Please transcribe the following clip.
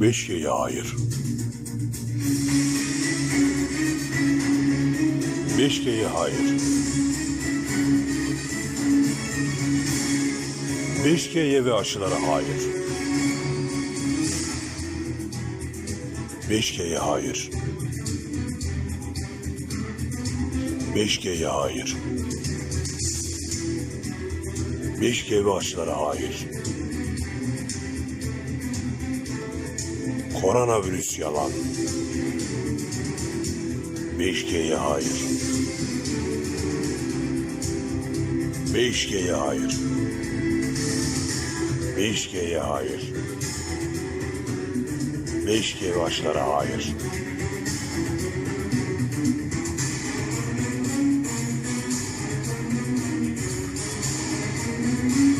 5G'ye hayır. 5G'ye hayır. 5G'ye ve aşılara hayır. 5G'ye hayır. 5G'ye hayır. 5G ve aşılara hayır. Koronavirüs yalan. 5G'ye hayır. 5G'ye hayır. 5G'ye hayır. 5G başlara hayır. Müzik